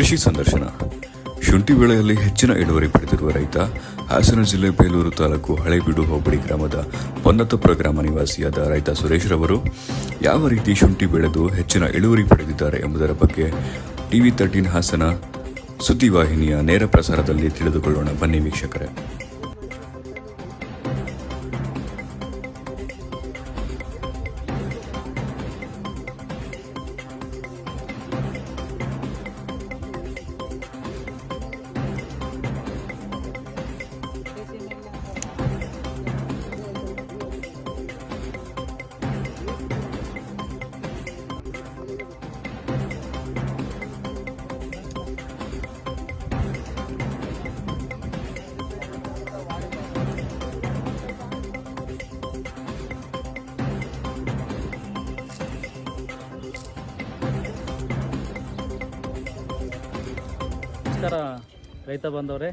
ಕೃಷಿ ಸಂದರ್ಶನ. ಶುಂಠಿ ಬೆಳೆಯಲ್ಲಿ ಹೆಚ್ಚಿನ ಇಳುವರಿ ಪಡೆದಿರುವ ರೈತ, ಹಾಸನ ಜಿಲ್ಲೆ ಬೇಲೂರು ತಾಲೂಕು ಹಳೆಬೀಡು ಹೋಬಳಿ ಗ್ರಾಮದ ಪೊನ್ನತಪುರ ಗ್ರಾಮ ನಿವಾಸಿಯಾದ ರೈತ ಸುರೇಶ್ ರವರು, ಯಾವ ರೀತಿ ಶುಂಠಿ ಬೆಳೆದು ಹೆಚ್ಚಿನ ಇಳುವರಿ ಪಡೆದಿದ್ದಾರೆ ಎಂಬುದರ ಬಗ್ಗೆ ಟಿವಿ ತರ್ಟೀನ್ ಹಾಸನ ಸುದ್ದಿವಾಹಿನಿಯ ನೇರ ಪ್ರಸಾರದಲ್ಲಿ ತಿಳಿದುಕೊಳ್ಳೋಣ. ಬನ್ನಿ ವೀಕ್ಷಕರೇ. ನಮಸ್ಕಾರ, ರೈತ ಬಂದವರೇ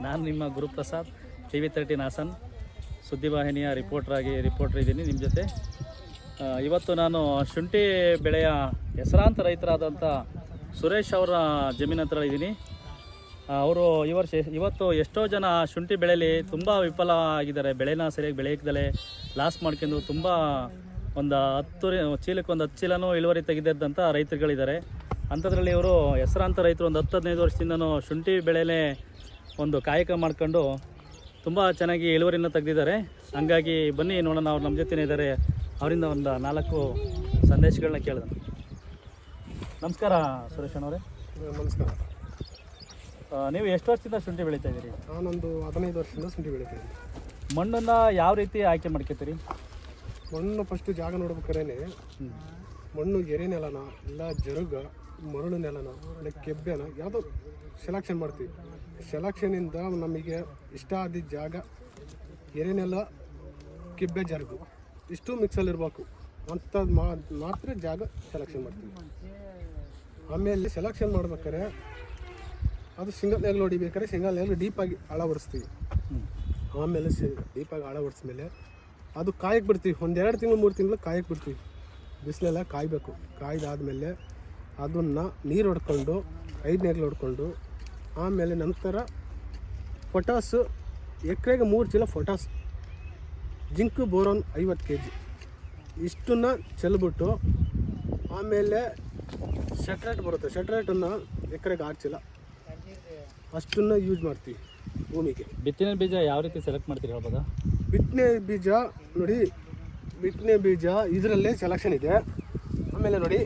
ನಾನು ನಿಮ್ಮ Guruprasad T V thirteen Hassan. ಸುದ್ದಿವಾಹಿನಿಯ reporter ಆಗಿ ರಿಪೋರ್ಟರ್ ಇದ್ದೀನಿ ನಿಮ್ಮ ಜೊತೆ. ಇವತ್ತು ನಾನು ಶುಂಠಿ ಬೆಳೆಯ ಹೆಸರಾಂತ ರೈತರಾದಂಥ ಸುರೇಶ್ ಅವರ ಜಮೀನು ಹತ್ರ ಇದ್ದೀನಿ. ಅವರು ಈ ವರ್ಷ ಇವತ್ತು ಎಷ್ಟೋ ಜನ ಶುಂಠಿ ಬೆಳೆಯಲ್ಲಿ ತುಂಬ ವಿಫಲ ಆಗಿದ್ದಾರೆ. ಬೆಳೆನ ಸರಿಯಾಗಿ ಬೆಳೆಯಕ್ಕದಲೆ ಲಾಸ್ ಮಾಡ್ಕೊಂಡು ತುಂಬ ಒಂದು ಹತ್ತು ರಿ- ಚೀಲಕ್ಕೆ ಒಂದು ಹತ್ತು ಚೀಲನೂ ಇಳುವರಿ ತೆಗೆದಿದ್ದಂಥ ರೈತರುಗಳಿದ್ದಾರೆ. ಅಂಥದ್ರಲ್ಲಿ ಇವರು ಹೆಸರಾಂತ ರೈತರು ಒಂದು ಹತ್ತು ಹದಿನೈದು ವರ್ಷದಿಂದನೂ ಶುಂಠಿ ಬೆಳೆಯಲ್ಲೇ ಒಂದು ಕಾಯಕ ಮಾಡ್ಕೊಂಡು ತುಂಬ ಚೆನ್ನಾಗಿ ಇಳುವರಿನ ತೆಗೆದಿದ್ದಾರೆ. ಹಂಗಾಗಿ ಬನ್ನಿ ನೋಡೋಣ ಅವ್ರು ನಮ್ಮ ಜೊತೆನೇ ಇದ್ದಾರೆ. ಅವರಿಂದ ಒಂದು ನಾಲ್ಕು ಸಂದೇಶಗಳನ್ನ ಕೇಳಿದ ನಮಸ್ಕಾರ ಸುರೇಶ್ ಅವರೇ ನಮಸ್ಕಾರ. ನೀವು ಎಷ್ಟು ವರ್ಷದಿಂದ ಶುಂಠಿ ಬೆಳೀತಾ ಇದ್ದೀರಿ? ನಾನೊಂದು ಹದಿನೈದು ವರ್ಷದಿಂದ ಶುಂಠಿ ಬೆಳಿತೀನಿ ಮಣ್ಣನ್ನು ಯಾವ ರೀತಿ ಆಯ್ಕೆ ಮಾಡ್ಕೊತೀರಿ? ಮಣ್ಣು ಫಸ್ಟ್ ಜಾಗ ನೋಡ್ಬೇಕಾರೇನೆ ಮಣ್ಣು ಎರೆ ನೆಲನ ಇಲ್ಲ ಜರುಗ ಮರಳು ನೆಲನ ಒಳ್ಳೆ ಕೆಬ್ಬೆನ ಯಾವುದೋ ಸೆಲೆಕ್ಷನ್ ಮಾಡ್ತೀವಿ. ಸೆಲೆಕ್ಷನಿಂದ ನಮಗೆ ಇಷ್ಟ ಆದ ಜಾಗ, ಏನೇನೆಲ್ಲ ನೆಲ ಕೆಬ್ಬೆ ಜರುಗು ಇಷ್ಟು ಮಿಕ್ಸಲ್ಲಿರ್ಬೇಕು ಅಂಥದ್ದು ಮಾತ್ರ ಜಾಗ ಸೆಲೆಕ್ಷನ್ ಮಾಡ್ತೀವಿ. ಆಮೇಲೆ ಸೆಲೆಕ್ಷನ್ ಮಾಡ್ಬೇಕಾದ್ರೆ ಅದು ಸಿಂಗಲ್ ಎಲ್ ಹೊಡಿಬೇಕಾದ್ರೆ ಸಿಂಗಲ್ ಎಲ್ ಡೀಪಾಗಿ ಅಳವಡಿಸ್ತೀವಿ. ಆಮೇಲೆ ಡೀಪಾಗಿ ಅಳವಡಿಸ್ಮೇಲೆ ಅದು ಕಾಯಕ್ಕೆ ಬಿಡ್ತೀವಿ. ಒಂದೆರಡು ತಿಂಗಳು, ಮೂರು ತಿಂಗಳು ಕಾಯಕ್ಕೆ ಬಿಡ್ತೀವಿ. ಬಿಸಿಲೆಲ್ಲ ಕಾಯಬೇಕು. ಕಾಯ್ದಾದ್ಮೇಲೆ ಅದನ್ನು ನೀರು ಹೊಡ್ಕೊಂಡು ಐದು ಹೊಡ್ಕೊಂಡು ಆಮೇಲೆ ನಂತರ ಪೊಟಾಸು ಎಕರೆಗೆ ಮೂರು ಚೀಲ ಪೊಟಾಸ್ ಜಿಂಕ್ ಬೋರೋನ್ ಐವತ್ತು ಕೆ ಜಿ ಇಷ್ಟನ್ನ ಚೆಲ್ಬಿಟ್ಟು ಆಮೇಲೆ ಶಟ್ರೇಟ್ ಬರುತ್ತೆ. ಶಟ್ರೇಟನ್ನು ಎಕರೆಗೆ ಆರು ಚೀಲ. ಅಷ್ಟನ್ನು ಯೂಸ್ ಮಾಡ್ತೀವಿ ಭೂಮಿಗೆ. ಬಿತ್ತನೆ ಬೀಜ ಯಾವ ರೀತಿ ಸೆಲೆಕ್ಟ್ ಮಾಡ್ತೀರಿ ಹೇಳ್ಬೋದಾ? ಬಿತ್ತನೆ ಬೀಜ ನೋಡಿ ಬಿತ್ತನೆ ಬೀಜ ಇದರಲ್ಲೇ ಸೆಲೆಕ್ಷನ್ ಇದೆ. ಆಮೇಲೆ ನೋಡಿ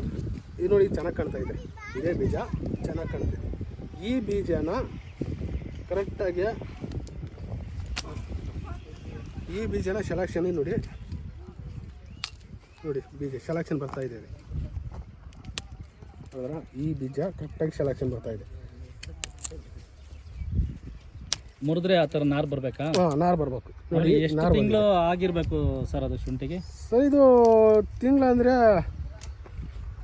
ಇದು ನೋಡಿ ಚೆನ್ನಾಗಿ ಕಾಣ್ತಾ ಇದೆ. ಇದೇ ಬೀಜ ಚೆನ್ನಾಗಿ ಕಾಣ್ತಿದೆ ಇದೆ. ಈ ಬೀಜನ ಕರೆಕ್ಟಾಗಿ ಈ ಬೀಜನ ಸೆಲೆಕ್ಷನ್ ನೋಡಿ. ನೋಡಿ ಬೀಜ ಸೆಲೆಕ್ಷನ್ ಬರ್ತಾ ಇದೆ ಅದರ ಈ ಬೀಜ ಕರೆಕ್ಟಾಗಿ ಸೆಲೆಕ್ಷನ್ ಬರ್ತಾ ಇದೆ. ಮುರಿದ್ರೆ ಆ ಥರ ನಾರು ಬರಬೇಕಾ? ಹಾಂ ನಾರು ಬರಬೇಕು. ನೋಡಿ ಎಷ್ಟು ತಿಂಗಳು ಆಗಿರಬೇಕು ಸರ್ ಅದು ಶುಂಠಿಗೆ? ಸರ್ ಇದು ತಿಂಗಳು ಅಂದರೆ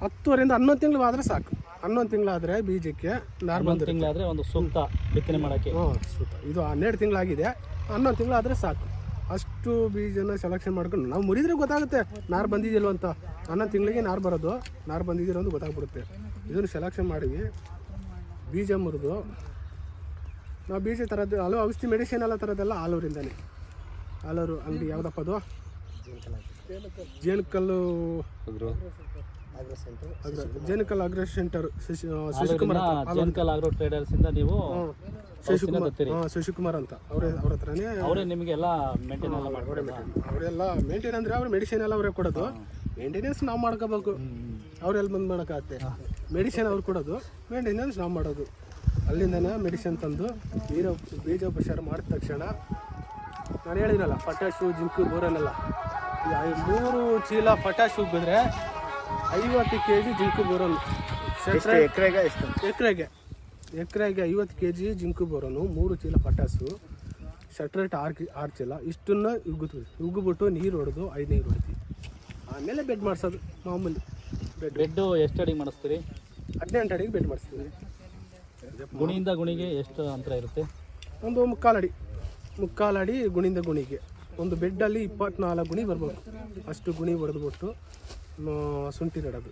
ಹತ್ತುವರೆಯಿಂದ ಹನ್ನೊಂದು ತಿಂಗಳು ಆದರೆ ಸಾಕು. ಹನ್ನೊಂದು ತಿಂಗಳಾದರೆ ಬೀಜಕ್ಕೆ ನಾರು ಒಂದು ಬಂದಿರುತ್ತೆ ತಿಂಗಳಾದರೆ ಒಂದು ಸೂಕ್ತ ಬಿತ್ತನೆ ಮಾಡೋಕ್ಕೆ. ಹಾಂ ಸುತ್ತ ಇದು ಹನ್ನೆರಡು ತಿಂಗಳಾಗಿದೆ. ಹನ್ನೊಂದು ತಿಂಗಳಾದರೆ ಸಾಕು. ಅಷ್ಟು ಬೀಜನ ಸೆಲೆಕ್ಷನ್ ಮಾಡ್ಕೊಂಡು ನಾವು ಮುರಿದ್ರೆ ಗೊತ್ತಾಗುತ್ತೆ ನಾರು ಬಂದಿದ್ದಿಲ್ವ ಅಂತ. ಹನ್ನೊಂದು ತಿಂಗಳಿಗೆ ನಾರು ಬರೋದು ನಾರು ಬಂದಿದ್ದೀರೋ ಅಂತ ಗೊತ್ತಾಗ್ಬಿಡುತ್ತೆ. ಇದನ್ನು ಸೆಲೆಕ್ಷನ್ ಮಾಡಿವಿ ಬೀಜ ಮುರಿದು ನಾವು ಬೀಜ ಥರದ್ದು ಹಲವು ಔಷಧಿ ಮೆಡಿಸಿನ್ ಎಲ್ಲ ಥರದ್ದೆಲ್ಲ ಆಲೂರಿಂದನೇ. ಆಲೂರು ಅಂಗಡಿ ಯಾವುದಪ್ಪ ಅದು? ಜೇನುಕಲ್ಲು ಅಗ್ರ. ಜೇನುಕಲ್ ಅಗ್ರ. ಸೆಂಟರ್ ಶಶಿಕುಮಾರ್ ಅಂತ. ಜೇನ್ಕಲ್ ಆಗ್ರೋ ಟ್ರೇಡರ್ಸ್ ಇಂದ ನೀವು. ಶಶಿಕುಮಾರ್ ಶಶಿಕುಮಾರ್ ಅಂತ. ಅವರೇ ಅವ್ರ ಹತ್ರನೇ ಅವರೇ ನಿಮಗೆಲ್ಲ ಮೇಂಟೈನ್ ಎಲ್ಲ ಅವರೇ ಅವರೆಲ್ಲ ಮೇಂಟೈನ್ ಅಂದರೆ ಅವ್ರು ಮೆಡಿಸಿನ್ ಎಲ್ಲ ಅವರೇ ಕೊಡೋದು. ಮೇಂಟೆನೆನ್ಸ್ ನಾವು ಮಾಡ್ಕೋಬೇಕು. ಅವರೆಲ್ಲ ಬಂದು ಮಾಡೋಕ್ಕಾಗತ್ತೆ? ಮೆಡಿಸಿನ್ ಅವ್ರು ಕೊಡೋದು. ಮೇಂಟೆನೆನ್ಸ್ ನಾವು ಮಾಡೋದು. ಅಲ್ಲಿಂದನೇ ಮೆಡಿಸಿನ್ ತಂದು ಬೀಜ ಬೀಜೋಪಚಾರ ಮಾಡಿದ ತಕ್ಷಣ ನಾನು ಹೇಳಿದ್ರಲ್ಲ ಪಟಾಶು ಜಿಂಕು ಬೋರನೆಲ್ಲ ಮೂರು ಚೀಲ ಪಟಾಶ್ ಹೋಗಿದ್ರೆ ಐವತ್ತು ಕೆ ಜಿ ಜಿಂಕು ಬರೋನು. ಎಕರೆಗೆ ಎಷ್ಟು? ಎಕರೆಗೆ. ಎಕರೆಗೆ ಐವತ್ತು ಕೆ ಜಿ ಜಿಂಕು ಬೋರೋನು ಮೂರು ಚೀಲ ಪಟಾಸು ಶಟ್ರೇಟ್ ಆರು ಕೆ ಆರು ಚೀಲ. ಇಷ್ಟನ್ನು ಉಗ್ಗುತ್ತೀವಿ ಉಗ್ಗುಬಿಟ್ಟು ನೀರು ಹೊಡೆದು ಐದು ನೀರು ಹೊಡಿತೀವಿ ಆಮೇಲೆ ಬೆಡ್ ಮಾಡಿಸೋದು ಮಾಮೂಲಿ. ಬೆಡ್ ಬೆಡ್ಡು ಎಷ್ಟು ಅಡಿಗೆ ಮಾಡಿಸ್ತೀರಿ? ಹದಿನೆಂಟು ಅಡಿಗೆ ಬೆಡ್ ಮಾಡಿಸ್ತೀವಿ. ಗುಣಿಯಿಂದ ಗುಣಿಗೆ ಎಷ್ಟು ಅಂತರ ಇರುತ್ತೆ? ಒಂದು ಮುಕ್ಕಾಲು ಅಡಿ. ಮುಕ್ಕಾಲು ಅಡಿ ಗುಣಿಯಿಂದ ಗುಣಿಗೆ. ಒಂದು ಬೆಡ್ಡಲ್ಲಿ ಇಪ್ಪತ್ನಾಲ್ಕು ಗುಣಿ ಬರ್ಬೇಕು ಅಷ್ಟು ಗುಣಿ ಹೊಡೆದ್ಬಿಟ್ಟು ಶುಂಠಿ ನೆಡೋದು.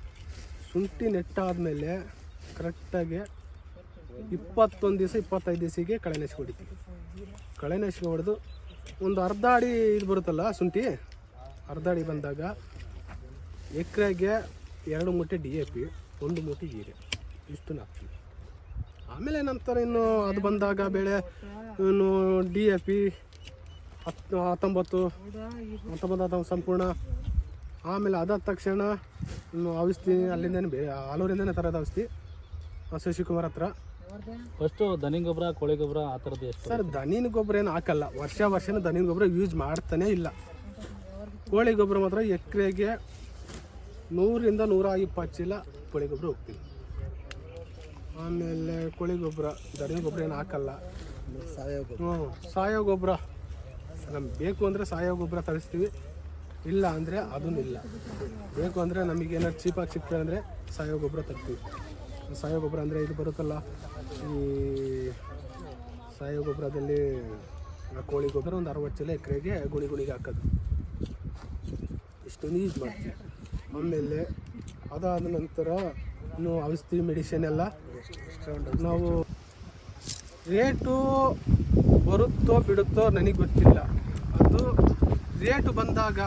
ಶುಂಠಿ ನೆಟ್ಟಾದಮೇಲೆ ಕರೆಕ್ಟಾಗಿ ಇಪ್ಪತ್ತೊಂದು ದಿವಸ, ಇಪ್ಪತ್ತೈದು ದಿವಸಿಗೆ ನೆಸ್ಕೊ ಹೊಡಿತೀವಿ ಕಳೆನಾಶಕ ಹೊಡೆದು ಒಂದು ಅರ್ಧ ಅಡಿ ಇದು ಬರುತ್ತಲ್ಲ ಶುಂಠಿ? ಅರ್ಧ ಅಡಿ ಬಂದಾಗ ಎಕ್ರೆಗೆ ಎರಡು ಮೂಟೆ ಡಿ ಎ ಪಿ, ಒಂದು ಮೂಟೆ ಹೀರೆ. ಇಷ್ಟು ಹಾಕ್ತೀವಿ ಆಮೇಲೆ ನಂತರ ಇನ್ನು, ಅದು ಬಂದಾಗ ಬೆಳೆ, ಇನ್ನು ಡಿ ಎ ಪಿ ಹತ್ತು ಹತ್ತೊಂಬತ್ತು ಹತ್ತೊಂಬತ್ತು ಹತ್ತೊಂಬತ್ತು ಸಂಪೂರ್ಣ. ಆಮೇಲೆ ಅದಾದ ತಕ್ಷಣ ಇನ್ನು ಔಷಧಿ ಅಲ್ಲಿಂದನೇ ಬೇರೆ ಆಲೂರಿಂದನೇ ತರೋದು ಔಷಧಿ. ಶಶಿಕುಮಾರ್ ಹತ್ರ. ಫಸ್ಟು ದನಿ ಗೊಬ್ಬರ ಕೋಳಿ ಗೊಬ್ಬರ ಆ ಥರದ್ದು ಎಷ್ಟು ಸರ್ ದನಿನ ಗೊಬ್ಬರ ಏನು ಹಾಕಲ್ಲ. ವರ್ಷ ವರ್ಷನೂ ದನಿನ ಗೊಬ್ಬರ ಯೂಸ್ ಮಾಡ್ತಾನೇ ಇಲ್ಲ. ಕೋಳಿ ಗೊಬ್ಬರ ಮಾತ್ರ ಎಕರೆಗೆ ನೂರಿಂದ ನೂರ ಇಪ್ಪತ್ತು ಚೀಲ ಕೋಳಿ ಗೊಬ್ಬರ ಹೋಗ್ತೀನಿ ಆಮೇಲೆ ಕೋಳಿ ಗೊಬ್ಬರ ದನಿನ ಗೊಬ್ಬರ ಏನು ಹಾಕಲ್ಲ. ಹ್ಞೂ ಸಾವಯವ ಗೊಬ್ಬರ ನಮ್ಗೆ ಬೇಕು ಅಂದರೆ ಸಾವಯವ ಗೊಬ್ಬರ ತರಿಸ್ತೀವಿ. ಇಲ್ಲ ಅಂದರೆ ಅದೂ ಇಲ್ಲ. ಬೇಕು ಅಂದರೆ ನಮಗೆ ಏನಾದ್ರು ಚೀಪಾಗಿ ಸಿಗ್ತದೆ ಅಂದರೆ ಸಾವಯವ ಗೊಬ್ಬರ ತರ್ತೀವಿ. ಸಾವಯವ ಗೊಬ್ಬರ ಅಂದರೆ ಇದು ಬರುತ್ತಲ್ಲ, ಈ ಸಾವಯವ ಗೊಬ್ಬರದಲ್ಲಿ ಕೋಳಿ ಗೊಬ್ಬರ ಒಂದು ಅರವತ್ತು ಚೀಲ ಎಕರೆಗೆ ಗುಳಿ ಗುಣಿಗೆ ಹಾಕೋದು. ಇಷ್ಟೊಂದು ಯೂಸ್ ಮಾಡ್ತೀವಿ. ಆಮೇಲೆ ಅದಾದ ನಂತರ ಇನ್ನು ಔಷಧಿ ಮೆಡಿಸಿನ್ ಎಲ್ಲ ನಾವು ರೇಟು ಬರುತ್ತೋ ಬಿಡುತ್ತೋ ನನಗೆ ಗೊತ್ತಿಲ್ಲ. ಅದು ರೇಟು ಬಂದಾಗ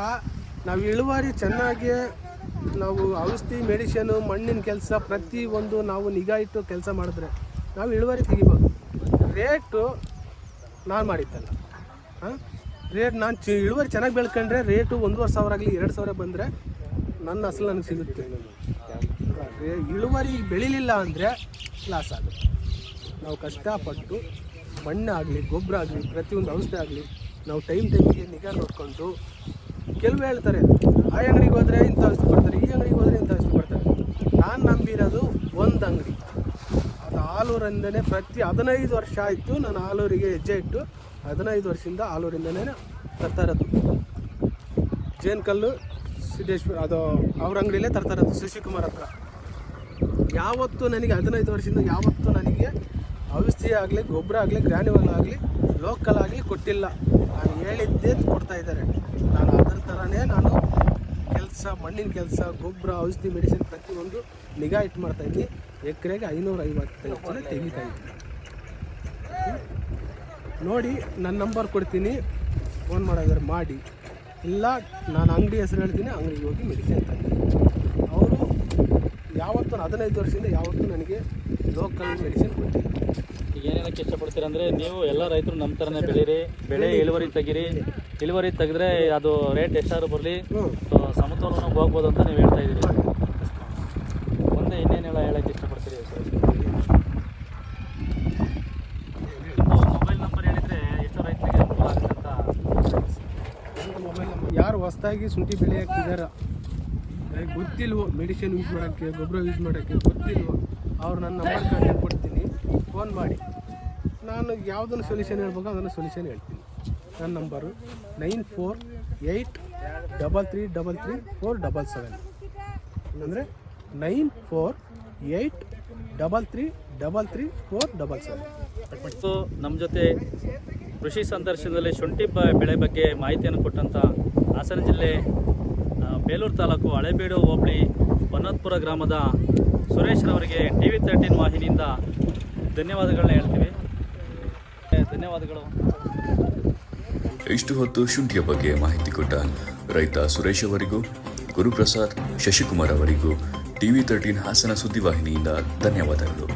ನಾವು ಇಳುವರಿ ಚೆನ್ನಾಗಿ ನಾವು ಔಷಧಿ, ಮೆಡಿಷನು, ಮಣ್ಣಿನ ಕೆಲಸ ಪ್ರತಿಯೊಂದು ನಾವು ನಿಗಾ ಇಟ್ಟು ಕೆಲಸ ಮಾಡಿದ್ರೆ ನಾವು ಇಳುವರಿ ತೆಗಿಬೋದು. ರೇಟು ನಾನು ಮಾಡಿದ್ದಲ್ಲ. ಹಾಂ ರೇಟ್ ನಾನು ಚಿ, ಇಳುವರಿ ಚೆನ್ನಾಗಿ ಬೆಳ್ಕೊಂಡ್ರೆ ರೇಟು ಒಂದೂವರೆ ಸಾವಿರ ಆಗಲಿ, ಎರಡು ಸಾವಿರ ಬಂದರೆ ನನ್ನ ಅಸಲು ನನಗೆ ಸಿಗುತ್ತೆ. ಇಳುವರಿ ಬೆಳಿಲಿಲ್ಲ ಅಂದರೆ ಲಾಸ್ ಆಗುತ್ತೆ. ನಾವು ಕಷ್ಟಪಟ್ಟು ಮಣ್ಣಾಗಲಿ, ಗೊಬ್ಬರ ಆಗಲಿ, ಪ್ರತಿಯೊಂದು ಔಷಧಿ ಆಗಲಿ ನಾವು ಟೈಮ್ ಟೈಮಿಗೆ ನಿಗಾ ನೋಡಿಕೊಂಡು ಕೆಲವು ಹೇಳ್ತಾರೆ, ಆ ಅಂಗಡಿಗೆ ಹೋದರೆ ಇಂಥ ಔಷಧಿ ಕೊಡ್ತಾರೆ, ಈ ಅಂಗಡಿಗೆ ಹೋದರೆ ಇಂಥ ಔಷಧಿ ಕೊಡ್ತಾರೆ. ನಾನು ನಂಬಿರೋದು ಒಂದು ಅಂಗಡಿ. ಅದು ಆಲೂರಿಂದನೇ ಪ್ರತಿ ಹದಿನೈದು ವರ್ಷ ಆಯಿತು ನಾನು ಆಲೂರಿಗೆ ಹೆಜ್ಜೆ ಇಟ್ಟು ಹದಿನೈದು ವರ್ಷದಿಂದ ಆಲೂರಿಂದನೇ ತರ್ತಾ ಇರೋದು. ಜೇನ್ಕಲ್ಲು ಸಿದ್ದೇಶ್ವರ, ಅದು ಅವ್ರ ಅಂಗಡಿಯಲ್ಲೇ ತರ್ತಾ ಇರೋದು ಶಶಿಕುಮಾರ್ ಹತ್ರ. ಯಾವತ್ತು ನನಗೆ ಹದಿನೈದು ವರ್ಷದಿಂದ ಯಾವತ್ತು ನನಗೆ ಔಷಧಿ ಆಗಲಿ, ಗೊಬ್ಬರ ಆಗಲಿ ಗ್ರ್ಯಾನ್ಯುವಲ್ ಆಗಲಿ ಲೋಕಲ್ ಆಗಿ ಕೊಟ್ಟಿಲ್ಲ. ನಾನು ಹೇಳಿದ್ದೇ ಕೊಡ್ತಾ ಇದ್ದಾರೆ. ನಾನು ಅದರ ಥರನೇ ನಾನು ಕೆಲಸ, ಮಣ್ಣಿನ ಕೆಲಸ, ಗೊಬ್ಬರ, ಔಷಧಿ ಮೆಡಿಸಿನ್ ಪ್ರತಿಯೊಂದು ನಿಗಾ ಇಟ್ಟು ಮಾಡ್ತಾ ಇದ್ದೀನಿ. ಎಕರೆಗೆ ಐನೂರ ಐವತ್ತೈದು ಜನ ತೆಗಿತಾ ನೋಡಿ ನನ್ನ ನಂಬರ್ ಕೊಡ್ತೀನಿ. ಫೋನ್ ಮಾಡೋದಾದ್ರೆ ಮಾಡಿ. ಇಲ್ಲ, ನಾನು ಅಂಗಡಿ ಹೆಸರು ಹೇಳ್ತೀನಿ, ಅಂಗಡಿಗೆ ಹೋಗಿ ಮೆಡಿಸಿನ್ ಯಾವತ್ತೂ ಹದಿನೈದು ವರ್ಷದಿಂದ ಯಾವತ್ತೂ ನನಗೆ ಲೋಕಲ್ ಮೆಡಿಸಿನ್ ಕೊಟ್ಟಿಲ್ಲ. ಈಗ ಏನೇನಕ್ಕೆ ಇಷ್ಟಪಡ್ತೀರ ಅಂದರೆ ನೀವು ಎಲ್ಲ ರೈತರು ನಮ್ಮ ಥರನೇ ಬೆಳೀರಿ ಬೆಳೆ ಇಳುವರಿ ತೆಗೀರಿ. ಇಳುವರಿ ತೆಗೆದ್ರೆ ಅದು ರೇಟ್ ಎಷ್ಟಾದ್ರು ಬರಲಿ. ಹ್ಞೂ ಸಮತೋಲನ ಹೋಗ್ಬೋದು ಅಂತ ನೀವು ಹೇಳ್ತಾ ಇದ್ದೀರಿ. ಮುಂದೆ ಇನ್ನೇನೆಲ್ಲ ಹೇಳಕ್ಕೆ ಇಷ್ಟಪಡ್ತೀರಿ? ಮೊಬೈಲ್ ನಂಬರ್ ಹೇಳಿದರೆ ಎಷ್ಟೋ ರೈತರಿಗೆ ಅನುಕೂಲ ಆಗುತ್ತೆ. ಅಂತ ನನ್ನ ಮೊಬೈಲ್ ನಂಬರ್ ಯಾರು ಹೊಸದಾಗಿ ಶುಂಠಿ ಬೆಳೆಯೋಕ್ಕಿದಾರ ಗೊತ್ತಿಲ್ವೋ ಮೆಡಿಸಿನ್ ಯೂಸ್ ಮಾಡೋಕ್ಕೆ ಗೊಬ್ಬರ ಯೂಸ್ ಮಾಡೋಕ್ಕೆ, ಗೊತ್ತಿಲ್ವೋ, ಅವ್ರು ನನ್ನ ನಂಬರ್ ಕಾಂಟ್ಯಾಕ್ಟ್ ಕೊಡ್ತೀನಿ. ಫೋನ್ ಮಾಡಿ. ನಾನು ಯಾವುದನ್ನು ಸೊಲ್ಯೂಷನ್ ಹೇಳ್ಬೇಕು ಅದನ್ನು ಸೊಲ್ಯೂಷನ್ ಹೇಳ್ತೀನಿ. ನನ್ನ number nine four eight double three double three four double seven. ಅಂದರೆ nine four eight double three double three four double seven. So ನಮ್ಮ ಜೊತೆ ಕೃಷಿ ಸಂದರ್ಶನದಲ್ಲಿ ಶುಂಠಿ ಬೆಳೆ ಬಗ್ಗೆ ಮಾಹಿತಿಯನ್ನು ಕೊಟ್ಟಂಥ ಹಾಸನ ಜಿಲ್ಲೆ ಬೇಲೂರು ತಾಲೂಕು ಹಳೆಬೀಡು ಹೋಬಳಿ ಪನ್ನತ್ಪುರ ಗ್ರಾಮದ ಸುರೇಶ್ ರವರಿಗೆ ಟಿ ವಿ ತರ್ಟೀನ್ ವಾಹಿನಿಯಿಂದ ಧನ್ಯವಾದಗಳನ್ನ ಹೇಳ್ತೀವಿ. ಧನ್ಯವಾದಗಳು. ಇಷ್ಟು ಹೊತ್ತು ಶುಂಠಿಯ ಬಗ್ಗೆ ಮಾಹಿತಿ ಕೊಟ್ಟ ರೈತ ಸುರೇಶ್ ಅವರಿಗೂ, ಗುರುಪ್ರಸಾದ್ ಶಶಿಕುಮಾರ್ ಅವರಿಗೂ ಟಿವಿ ತರ್ಟೀನ್ ಹಾಸನ ಸುದ್ದಿವಾಹಿನಿಯಿಂದ ಧನ್ಯವಾದಗಳು.